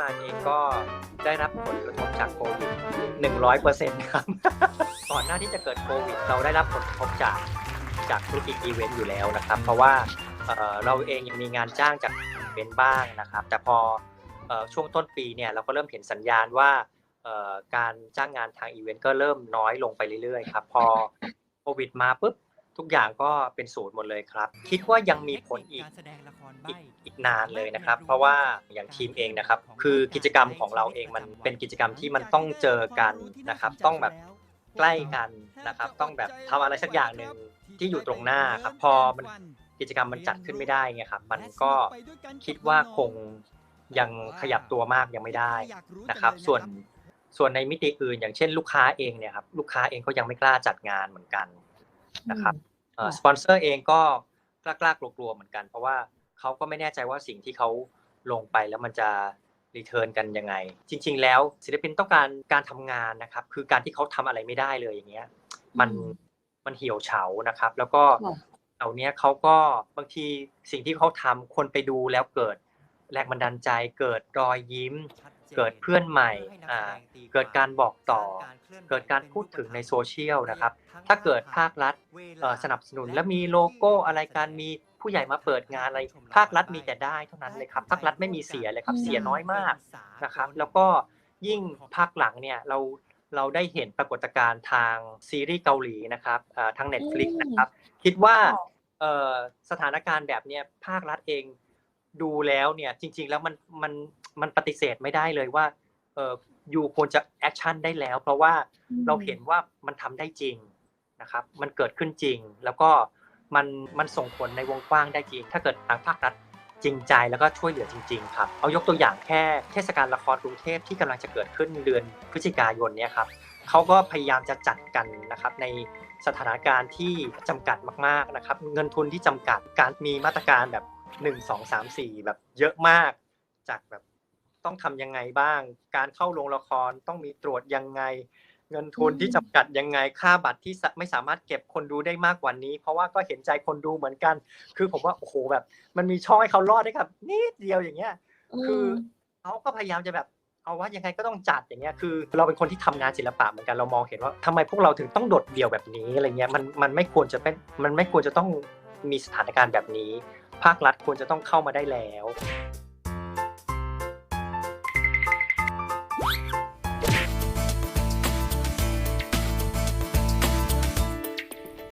มานเองก็ได้รับผลกระทบจากโควิด100%ครับ ก่อนหน้าที่จะเกิดโควิด เราได้รับผลกระทบจากจากธุรกิจอีเวนต์อยู่แล้วนะครับ เพราะว่าเเราเองยังมีงานจ้างจากอีเวนต์บ้างนะครับ แต่พอออช่วงต้นปีเนี่ยเราก็เริ่มเห็นสัญญาณว่าการจ้างงานทางอีเวนต์ก็เริ่มน้อยลงไปเรื่อยๆครับ พอโควิดมาปุ๊บ ทุกอย่างก็เป็นศูนย์หมดเลยครับ คิดว่ายังมีผลอีกการแสดงละครอีใบ้กอีกนานเลยนะครับ เพราะว่าอย่างทีมเองนะครับ คือกิจกรรมของเราเองมันเป็นกิจกรรมที่มันต้องเจอกันนะครับ ต้องแบบใกล้กันนะครับ ต้องแบบทำอะไรสักอย่างหนึ่งที่อยู่ตรงหน้าครับ พอมันกิจกรรมมันจัดขึ้นไม่ได้ไงครับ มันก็คิดว่าคงยังขยับตัวมากยังไม่ได้นะครับ ส่วนส่วนในมิติอื่น อย่างเช่นลูกค้าเองเนี่ยครับลูกค้าเองก็ยังไม่กล้าจัดงานเหมือนกัน นะครับสปอนเซอร์เองก็กล้าๆกลัวๆเหมือนกัน เพราะว่าเขาก็ไม่แน่ใจว่าสิ่งที่เขาลงไปแล้วมันจะรีเทิร์นกันยังไง จริง ๆ แล้วศิลปินต้องการการทำงานนะครับ คือการที่เขาทำอะไรไม่ได้เลยอย่างเงี้ย มันอืมมันเหี่ยวเฉานะครับ แล้วก็ค่ะเหล่านี้เขาก็บางทีสิ่งที่เขาทำคนไปดูแล้วเกิดแรงบันดาลใจเกิดรอยยิ้ม เกิดเพื่อนใหม่อ่าเกิดการบอกต่อ เกิดการพูดถึงในโซเชียลนะครับ ถ้าเกิดภาครัฐเอ่อสนับสนุนและมีโลโก้อะไรการมีผู้ใหญ่มาเปิดงานอะไรภาครัฐมีแต่ได้เท่านั้นเลยครับภาครัฐไม่มีเสียเลยครับเสียน้อยมากนะครับ แล้วก็ยิ่งภาคหลังเนี่ยเราเราได้เห็นปรากฏการณ์ทางซีรีส์เกาหลีนะครับอ่าทาง Netflix อืมนะครับ คิดว่าค่ะเอ่อสถานการณ์แบบเนี้ยภาครัฐเอง ดูแล้วเนี่ยจริง ๆ แล้วมันมันมันปฏิเสธไม่ได้เลยว่าเออยูควรจะแอคชั่นได้แล้ว เพราะว่าเราเห็นว่ามันทำได้จริงนะครับ มันเกิดขึ้นจริง แล้วก็มันมันส่งผลในวงกว้างได้จริง ถ้าเกิดทางภาครัฐจริงใจแล้วก็ช่วยเหลือจริง ๆ ครับ เอายกตัวอย่างแค่เทศกาลละครกรุงเทพที่กำลังจะเกิดขึ้นเดือนพฤศจิกายนเนี่ยครับเขาก็พยายามจะจัดกันนะครับในสถานการณ์ที่จำกัดมากๆนะครับ เงินทุนที่จำกัดการมีมาตรการแบบ 1 2 3 4แบบเยอะมากจากแบบต้องทำยังไงบ้าง การเข้าโรงละครต้องมีตรวจยังไง เงินทุนอืมที่จำกัดยังไงค่าบัตรที่สะไม่สามารถเก็บคนดูได้มากกว่านี้ เพราะว่าก็เห็นใจคนดูเหมือนกัน คือผมว่าโอ้โหแบบ มันมีช่องให้เขารอดได้ครับนิดเดียวอย่างเงี้ย คือเขาก็พยายามจะแบบเอาว่ายังไงก็ต้องจัดอย่างเงี้ยคือ เราเป็นคนที่ทำงานศิลปะเหมือนกันเรามองเห็นว่าทำไมพวกเราถึงต้องโดดเดี่ยวแบบนี้อะไรเงี้ยมันมันไม่ควรจะเป็นมันไม่ควรจะต้องมีสถานการณ์แบบนี้ ภาครัฐควรจะต้องเข้ามาได้แล้ว